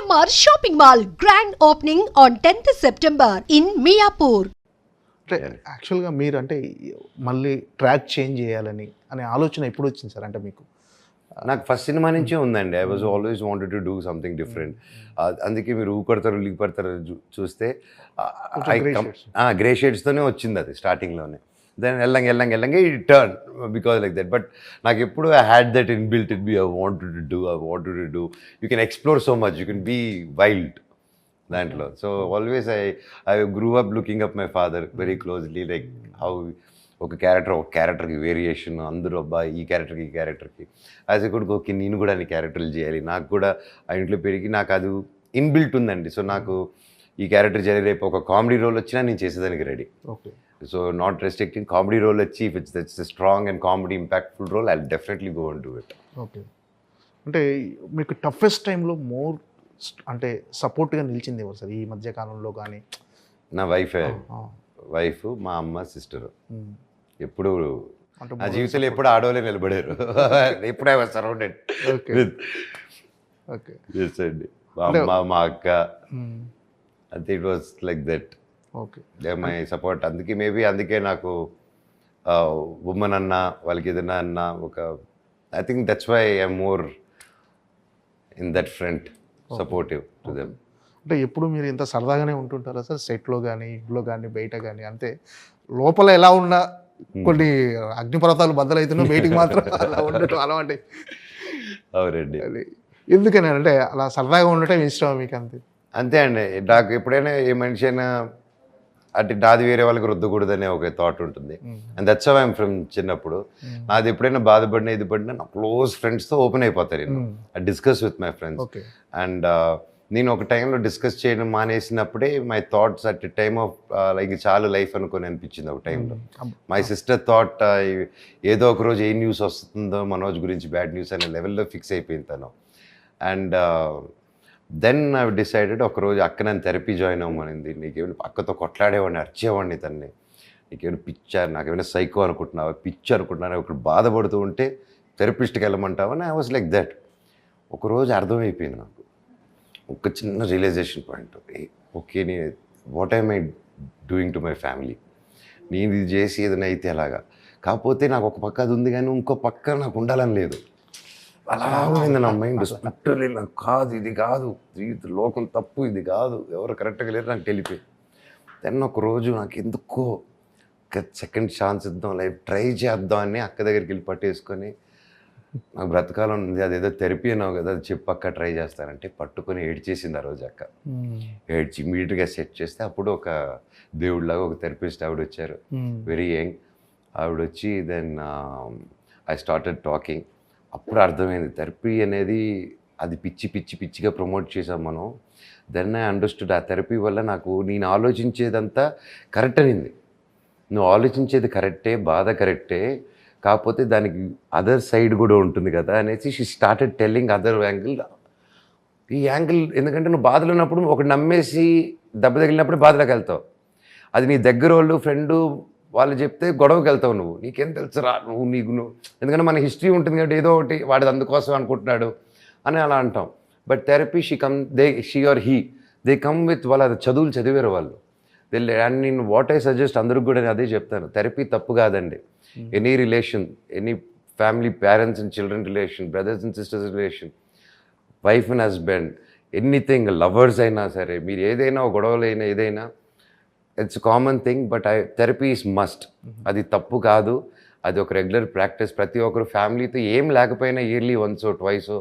CMR shopping mall grand opening on 10th September in Miyapur అంటే యాక్చువల్గా మీరు అంటే మళ్ళీ ట్రాక్ చేంజ్ చేయాలని అనే ఆలోచన ఎప్పుడు వచ్చింది సార్? అంటే మీకు నాకు ఫస్ట్ సినిమా నుంచే ఉందండి. I was always wanted to do something different అందుకే మీరు ఊ కొడతారు లీగ్ పడతారు చూస్తే. గ్రే షేడ్స్తోనే వచ్చింది అది స్టార్టింగ్లోనే దెన్ ఎల్లంగా ఎల్లంగా ఎల్లంగా ఈ turn because like that but నాకు ఎప్పుడు I had that in built it be I want to do I want to do you can explore so much you can be wild దాంట్లో so always I I grew up looking up my father very closely like how ఒక character ఒక క్యారెక్టర్కి variation అందరూ అబ్బాయి ఈ క్యారెక్టర్కి ఈ క్యారెక్టర్కి యాజ్ ఎ కొడుకు ఓకే నేను కూడా అన్ని క్యారెక్టర్లు చేయాలి. నాకు కూడా ఆ ఇంట్లో పెరిగి నాకు అది ఇన్బిల్ట్ ఉందండి. సో నాకు ఈ క్యారెక్టర్ చేయాలి రేపు ఒక కామెడీ రోల్ వచ్చినా నేను చేసేదానికి ready okay so not restricting comedy role వచ్చి if it's that's strong and comedy impactful role I definitely go and do it okay అంటే మీకు టఫెస్ట్ టైంలో మోర్ అంటే సపోర్ట్గా నిలిచింది ఎవరు సార్? ఈ మధ్య కాలంలో కానీ? నా వైఫ్ వైఫ్ మా అమ్మ సిస్టర్ ఎప్పుడు అంటే నా జీవితంలో ఎప్పుడు ఆడవాళ్ళే నిలబడారు. ఎప్పుడు I was surrounded. With okay yes అండి. మా అమ్మ మా అక్క. అంతే it was like that okay. They my support అందుకే మేబీ అందుకే నాకు ఉమెన్ అన్న వాళ్ళకి ఏదైనా అన్న ఒక I think that's why I'm more in that front supportive to them అంటే ఎప్పుడు మీరు ఇంత సరదాగానే ఉంటుంటారా సార్? సెట్లో కానీ ఇంట్లో కానీ బయట కానీ అంతే లోపల ఎలా ఉన్నా కొన్ని అగ్నిపర్వతాలు బద్దలైతున్నా బయటికి మాత్రం అలా ఉండటం అలవాటే. అవునండి. అది ఎందుకని అంటే అలా సరదాగా ఉండటం ఇష్టం మీకు అంతే అంతే అండి. నాకు ఎప్పుడైనా ఏ మనిషి అయినా అంటే నాది వేరే వాళ్ళకి రుద్దకూడదనే ఒక థాట్ ఉంటుంది. అండ్ దట్స్ ఐఎమ్ ఫ్రమ్ చిన్నప్పుడు. నాది ఎప్పుడైనా బాధపడినా ఇది పడినా నా క్లోజ్ ఫ్రెండ్స్తో ఓపెన్ అయిపోతాను నేను. I discuss with my friends and నేను ఒక టైంలో డిస్కస్ చేయడం మానేసినప్పుడే my thoughts at time of like చాలు లైఫ్ అనుకొని అనిపించింది ఒక టైంలో మై సిస్టర్ థాట్ ఏదో ఒక రోజు ఏ న్యూస్ వస్తుందో మనోజ్ గురించి బ్యాడ్ న్యూస్ అనే లెవెల్లో ఫిక్స్ అయిపోయింది తను. అండ్ దెన్ ఐ డిసైడెడ్ ఒకరోజు అక్క నన్ను థెరపీ జాయిన్ అవ్వమనింది. నీకేమైనా అక్కతో కొట్లాడేవాడిని అరిచేవాడిని తన్ని. నీకేమైనా పిచ్చా నాకేమైనా సైకో అనుకుంటున్నావా? పిచ్చి అనుకుంటున్నావా ఒకటి బాధపడుతూ ఉంటే థెరపిస్ట్కి వెళ్ళమంటావని ఐ వాజ్ లైక్ దట్ ఒకరోజు అర్థమైపోయింది నాకు. ఒక చిన్న రియలైజేషన్ పాయింట్ ఓకే నే what I my doing to my family నేను ఇది చేసి ఏదైనా అయితే అలాగా కాకపోతే నాకు ఒక పక్క అది ఉంది కానీ ఇంకో పక్క నాకు ఉండాలని లేదు. అలా ఉంది నా మైండ్ స్పిట్టర్లీ నాకు కాదు ఇది కాదు. జీవిత లోకం తప్పు ఇది కాదు. ఎవరు కరెక్ట్గా లేరు నాకు తెలిపోయి దెన్ ఒక రోజు నాకు ఎందుకో సెకండ్ ఛాన్స్ ఇద్దాం లైఫ్ ట్రై చేద్దాం అని అక్క దగ్గరికి వెళ్ళి పట్టేసుకొని నాకు బ్రతకాలం ఉంది అదేదో థెరపీ అన్నావు కదా అది చెప్పు అక్క ట్రై చేస్తానంటే పట్టుకొని ఏడ్చేసింది ఆ రోజు అక్క. ఏడ్చి ఇమీడియట్గా సెట్ చేస్తే అప్పుడు ఒక దేవుడిలాగా ఒక థెరపిస్ట్ ఆవిడ వచ్చారు. వెరీ యంగ్ ఆవిడ వచ్చి దెన్ ఐ స్టార్టెడ్ టాకింగ్ అప్పుడు అర్థమైంది. థెరపీ అనేది అది పిచ్చి పిచ్చి పిచ్చిగా ప్రమోట్ చేసాం మనం. దెన్ ఐ అండర్స్టూడ్ ఆ థెరపీ వల్ల నాకు నేను ఆలోచించేదంతా కరెక్ట్ అనింది. నువ్వు ఆలోచించేది కరెక్టే బాధ కరెక్టే కాకపోతే దానికి అదర్ సైడ్ కూడా ఉంటుంది కదా అనేసి she started telling other angle. ఈ యాంగిల్ ఎందుకంటే నువ్వు బాధలు ఉన్నప్పుడు ఒకటి నమ్మేసి దెబ్బ తగిలినప్పుడు బాధలోకి వెళ్తావు. అది నీ దగ్గర వాళ్ళు ఫ్రెండు వాళ్ళు చెప్తే గొడవకి వెళ్తావు నువ్వు. నీకేం తెలుసురా నువ్వు నీకు నువ్వు. ఎందుకంటే మన హిస్టరీ ఉంటుంది కాబట్టి ఏదో ఒకటి వాడిది అందుకోసం అనుకుంటున్నాడు అని అలా అంటాం. But therapy she come they she are he they come with వాళ్ళ చదువులు చదివారు వాళ్ళు. తెలియ అండ్ నేను వాట్ ఐ సజెస్ట్ అందరికి కూడా నేను అదే చెప్తాను. థెరపీ తప్పు కాదండి. Any relation any family parents and children relation brothers and sisters relation wife and husband anything lovers అయినా సరే మీరు ఏదైనా ఒక గొడవలు అయినా ఏదైనా it's common thing but I therapy is must అది తప్పు కాదు. అది ఒక రెగ్యులర్ ప్రాక్టీస్ ప్రతి ఒక్కరు ఫ్యామిలీతో ఏం లేకపోయినా ఇయర్లీ వన్స్ ట్వైస్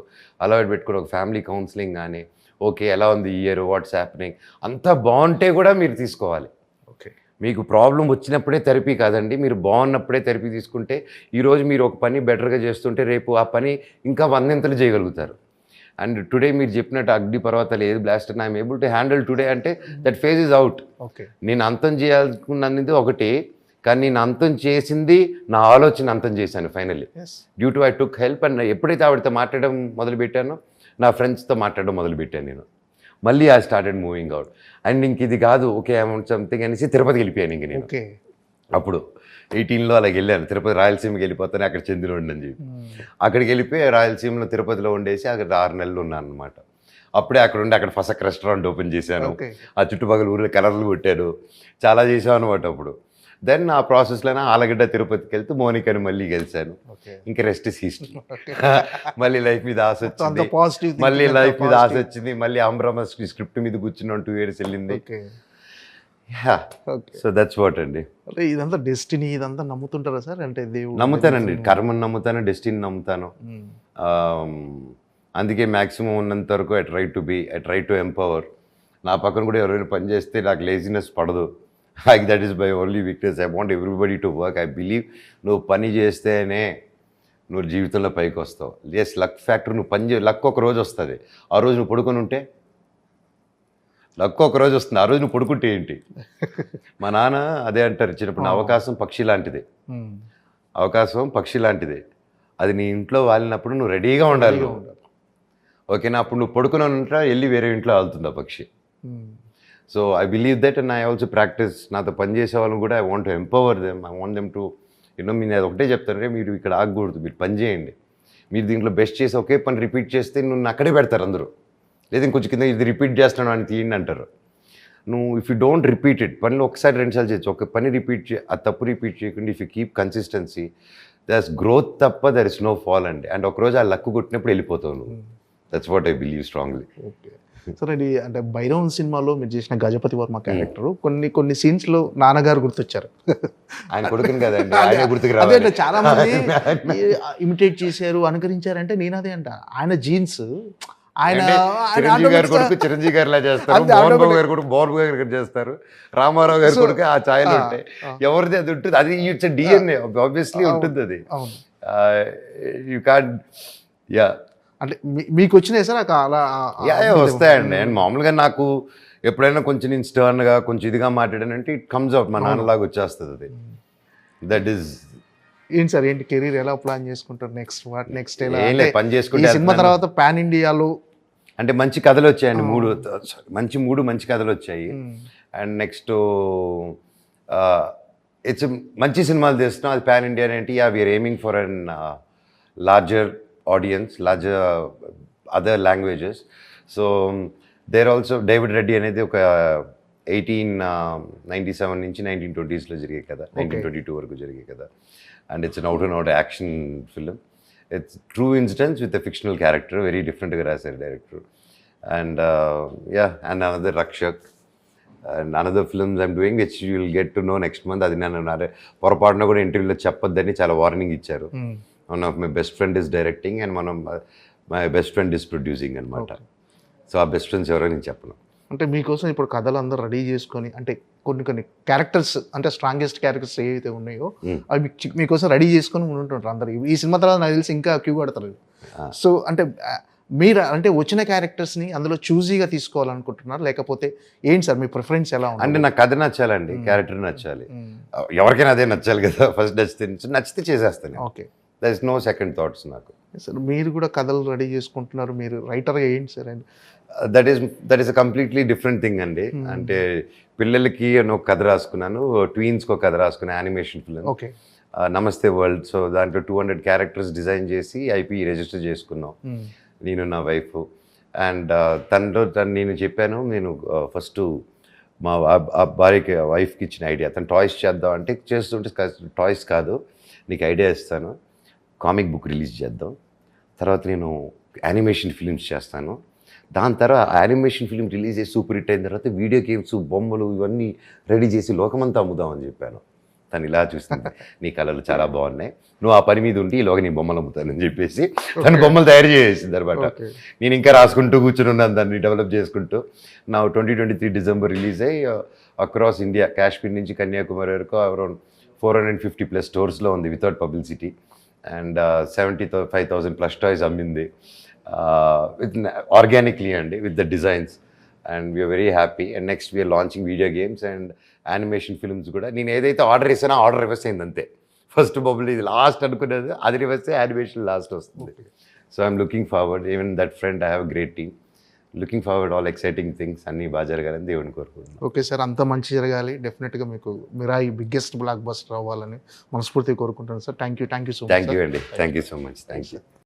అలవాటు పెట్టుకుని ఒక ఫ్యామిలీ కౌన్సిలింగ్ కానీ ఓకే ఎలా ఉంది ఇయర్ వాట్స్ హ్యాపెనింగ్ అంతా బాగుంటే కూడా మీరు తీసుకోవాలి. ఓకే మీకు ప్రాబ్లం వచ్చినప్పుడే థెరపీ కాదండి. మీరు బాగున్నప్పుడే థెరపీ తీసుకుంటే ఈరోజు మీరు ఒక పని బెటర్గా చేస్తుంటే రేపు ఆ పని ఇంకా వందింతలు చేయగలుగుతారు. అండ్ టుడే మీరు చెప్పినట్టు అగ్ని పర్వతాలు ఏది blast I'm able to handle today అంటే that phase is out okay నేను అంతం చేయాలనుకున్నది ఒకటి కానీ నేను అంతం చేసింది నా ఆలోచన అంతం చేశాను finally due to I took help and ఎప్పుడైతే ఆవిడతో మాట్లాడడం మొదలుపెట్టానో నా ఫ్రెండ్స్తో మాట్లాడడం మొదలుపెట్టాను నేను. మళ్ళీ I started moving out and ఇంక ఇది కాదు ఓకే అమౌంట్ సంథింగ్ అనేసి తిరుపతికి వెళ్ళిపోయాను ఇంక నేను. అప్పుడు. ఎయిటీన్లో అలాగ వెళ్ళాను. తిరుపతి రాయలసీమకి వెళ్ళిపోతాను అక్కడ చెందిన అని చెప్పి. అక్కడికి వెళ్ళిపోయి రాయలసీమలో తిరుపతిలో ఉండేసి అక్కడ ఆరు నెలలు ఉన్నాను అనమాట అప్పుడే అక్కడ ఉండి అక్కడ ఫసక్ రెస్టారెంట్ ఓపెన్ చేశాను. ఆ చుట్టుపక్కల ఊర్లో కలర్లు కొట్టాను చాలా చేసాం అనమాట అప్పుడు. దెన్ ఆ ప్రాసెస్లోనే ఆలగడ్డ తిరుపతికి వెళ్తే మోనికని మళ్ళీ గెలిచాను. ఇంకా రెస్ట్ ఇస్ హిస్టరీ మళ్ళీ లైఫ్ మీద ఆశ వచ్చింది. మళ్ళీ లైఫ్ మీద ఆశ వచ్చింది. మళ్ళీ అమరమ స్క్రిప్ట్ మీద కూర్చున్నాం టూ ఇయర్స్ వెళ్ళింది. సో దట్స్ వాట్ అండి. అంటే ఇదంతా డెస్టినీ ఇదంతా నమ్ముతుంటారా సార్? అంటే దేవుడు నమ్ముతానండి. కర్మను నమ్ముతాను డెస్టినీ నమ్ముతాను. Um, అందుకే మ్యాక్సిమం ఉన్నంత వరకు I try to be I try to empower నా పక్కన కూడా ఎవరైనా పని చేస్తే నాకు లేజినెస్ పడదు. Like that is by only weakness I want everybody to work I believe నువ్వు పని చేస్తేనే నువ్వు జీవితంలో పైకి వస్తావు. ఎస్ లక్ ఫ్యాక్టర్ నువ్వు పని చే లక్ ఒక రోజు వస్తుంది. ఆ రోజు నువ్వు పడుకొని ఉంటే లక్ ఒక రోజు వస్తుంది. ఆ రోజు నువ్వు పడుకుంటే ఏంటి? మా నాన్న అదే అంటారు చిన్నప్పుడు అవకాశం పక్షి లాంటిది. అవకాశం పక్షి లాంటిది. అది నీ ఇంట్లో వాలినప్పుడు నువ్వు రెడీగా ఉండాలి. ఓకేనా? అప్పుడు నువ్వు పడుకుని ఉంటా వెళ్ళి వేరే ఇంట్లో వెళ్తుంది ఆ పక్షి. So I believe that and I also practice నాతో పని చేసే వాళ్ళని కూడా I want to empower them I want them to you know మీరు అది ఒకటే చెప్తాను మీరు ఇక్కడ ఆగకూడదు. మీరు పని చేయండి. మీరు దీంట్లో బెస్ట్ చేసి ఒకే పని రిపీట్ చేస్తే నువ్వు అక్కడే పెడతారు అందరూ. లేదా ఇంకొంచెం కింద ఇది రిపీట్ చేస్తున్నాను అని తీయండి అంటారు. నువ్వు if you don't repeat it పనిలో ఒకసారి రెండుసార్లు చేయొచ్చు. ఒక పని రిపీట్ చే ఆ తప్పు రిపీట్ చేయకుండా if you keep consistency thus growth తప్ప దర్ ఇస్ నో ఫాల్ అండి. అండ్ ఒకరోజు ఆ లక్కు కొట్టినప్పుడు వెళ్ళిపోతావు నువ్వు. That's what I believe strongly okay sir ఇది అంటే భైరవన్ సినిమాలో మీరు చేసిన గజపతి వర్మ క్యారెక్టర్ కొన్ని కొన్ని సీన్స్లో నాన్నగారు గుర్తొచ్చారు. ఆయన కొడుకుని కదండి. ఆయన గుర్తుకు రావాలి. చాలా మంది ఇమిటేట్ చేశారు అనుకరించారంటే నేను అదే అంట. ఆయన జీన్స్ ఆయన చిరంజీవి గారి కొడుకు చిరంజీవి గారి చేస్తారు. మోహన్ బాబు. గారి కొడుకు మోహన్ బాబు గారి చేస్తారు. రామారావు గారి కొడుకు ఆ ఛాయలు ఉంటాయి. ఎవరిది అది ఉంటుంది? అది ఇట్స్ డిఎన్ఏ ఆబ్వియస్లీ. ఉంటుంది అది. యూ కాన్ యా అంటే మీకు వచ్చినాయి సార్? అలా వస్తాయండి. అండ్ మామూలుగా నాకు ఎప్పుడైనా కొంచెం నేను స్టర్న్గా కొంచెం ఇదిగా మాట్లాడానంటే ఇట్ కమ్స్ అవుట్ మా నాన్నలాగా వచ్చేస్తుంది అది. దట్ ఈస్ ఏంటి సార్? ఏంటి కెరీర్ ఎలా ప్లాన్ చేసుకుంటారు? Next what? నెక్స్ట్ ఎలా? పని చేసుకుంటే సినిమా. తర్వాత పాన్ ఇండియాలో అంటే మంచి కథలు వచ్చాయండి మూడు మంచి మూడు మంచి కథలు వచ్చాయి. అండ్ నెక్స్ట్ ఇట్స్ మంచి సినిమాలు తీస్తున్నాం. అది పాన్ ఇండియా ఏంటి? Yeah we're aiming for an larger audience larger other languages so there also David Reddy అనేది ఒక ఎయిటీన్ నైంటీ సెవెన్ నుంచి నైన్టీన్ ట్వంటీస్లో జరిగే కదా నైన్టీన్ ట్వంటీ టూ వరకు జరిగే కదా and it's out and out action film it's true incidents with a fictional character very డిఫరెంట్గా రాశారు director and yeah and another Rakshak and another films I'm doing which you will get to know next month అది నేను పొరపాటున కూడా ఇంటర్వ్యూలో చెప్పొద్దని చాలా warning ఇచ్చారు. One of my best friend is directing and మనం my best friend is producing అనమాట సో ఆ బెస్ట్ ఫ్రెండ్స్ ఎవరో నేను చెప్పను. అంటే మీకోసం ఇప్పుడు కథలు అందరూ రెడీ చేసుకొని అంటే కొన్ని కొన్ని క్యారెక్టర్స్ అంటే స్ట్రాంగెస్ట్ క్యారెక్టర్స్ ఏవైతే ఉన్నాయో. అవి మీకోసం రెడీ చేసుకొని ఉంటుంటారు అందరు. ఈ సినిమా తర్వాత నాకు తెలిసి ఇంకా క్యూ కడతారు. సో అంటే మీరు అంటే వచ్చిన క్యారెక్టర్స్ని అందులో చూజీగా తీసుకోవాలనుకుంటున్నారు? లేకపోతే ఏంటి సార్ మీ ప్రిఫరెన్స్ ఎలా ఉంది అంటే నాకు కథ నచ్చాలండి క్యారెక్టర్ నచ్చాలి. ఎవరికైనా అదే నచ్చాలి కదా ఫస్ట్ నచ్చితే నచ్చితే చేసేస్తాను okay. There is no second thoughts నాకు సార్ మీరు కూడా కథలు రెడీ చేసుకుంటున్నారు మీరు రైటర్గా ఏంటి sir? And that is that is a completely different thing అండి. అంటే పిల్లలకి నేను ఒక కథ రాసుకున్నాను. ట్వీన్స్కి ఒక కథ రాసుకున్నాను animation film okay Namaste world so దాంట్లో టూ హండ్రెడ్ క్యారెక్టర్స్ డిజైన్ చేసి ఐపీ రిజిస్టర్ చేసుకున్నాం. నేను నా వైఫ్ అండ్ తనలో తను నేను చెప్పాను నేను ఫస్ట్ మా భార్యకి వైఫ్కి ఇచ్చిన ఐడియా తను టాయ్స్ చేద్దాం అంటే చేస్తుంటే టాయ్స్ కాదు. నీకు ఐడియా ఇస్తాను. కామిక్ బుక్ రిలీజ్ చేద్దాం. తర్వాత నేను యానిమేషన్ ఫిలిమ్స్ చేస్తాను. దాని తర్వాత యానిమేషన్ ఫిలిం రిలీజ్ చేసి సూపర్ హిట్ అయిన తర్వాత వీడియో గేమ్స్ బొమ్మలు ఇవన్నీ రెడీ చేసి లోకమంతా అమ్ముదామని చెప్పాను. తను ఇలా చూస్తుంది నీ కళలు చాలా బాగున్నాయి. నువ్వు ఆ పని మీద ఉండి ఈలోగా నీ బొమ్మలు అమ్ముతానని చెప్పేసి తను బొమ్మలు తయారు చేసేసింది అనమాట నేను ఇంకా రాసుకుంటూ కూర్చుని ఉన్నాను దాన్ని డెవలప్ చేసుకుంటూ. నా twenty twenty three December release అయ్యి అక్రాస్ ఇండియా కాశ్మీర్ నుంచి కన్యాకుమారి వరకు around four hundred fifty plus స్టోర్స్లో ఉంది without publicity and seventy five thousand plus toys అమ్మింది. విత్ ఆర్గానిక్లీ అండి with the designs and we're very happy and next we're launching video games and animation films కూడా. నేను ఏదైతే order చేసానో order reverse అయింది అంతే. First bubble ఇది last అనుకునేది అది రివర్స్ యానిమేషన్ లాస్ట్ వస్తుంది. So I'm looking forward even that friend I have great team looking forward all exciting things అన్నీ బాగా జరగాలని దేవుని కోరుకుంటున్నాను. ఓకే సార్ అంత మంచి జరగాలి. డెఫినెట్గా మీకు మిరాయి బిగ్గెస్ట్ బ్లాక్ బస్టర్ అవ్వాలని మనస్ఫూర్తిగా కోరుకుంటాను sir thank you thank you so much thank you అండి. Thank you so much thank you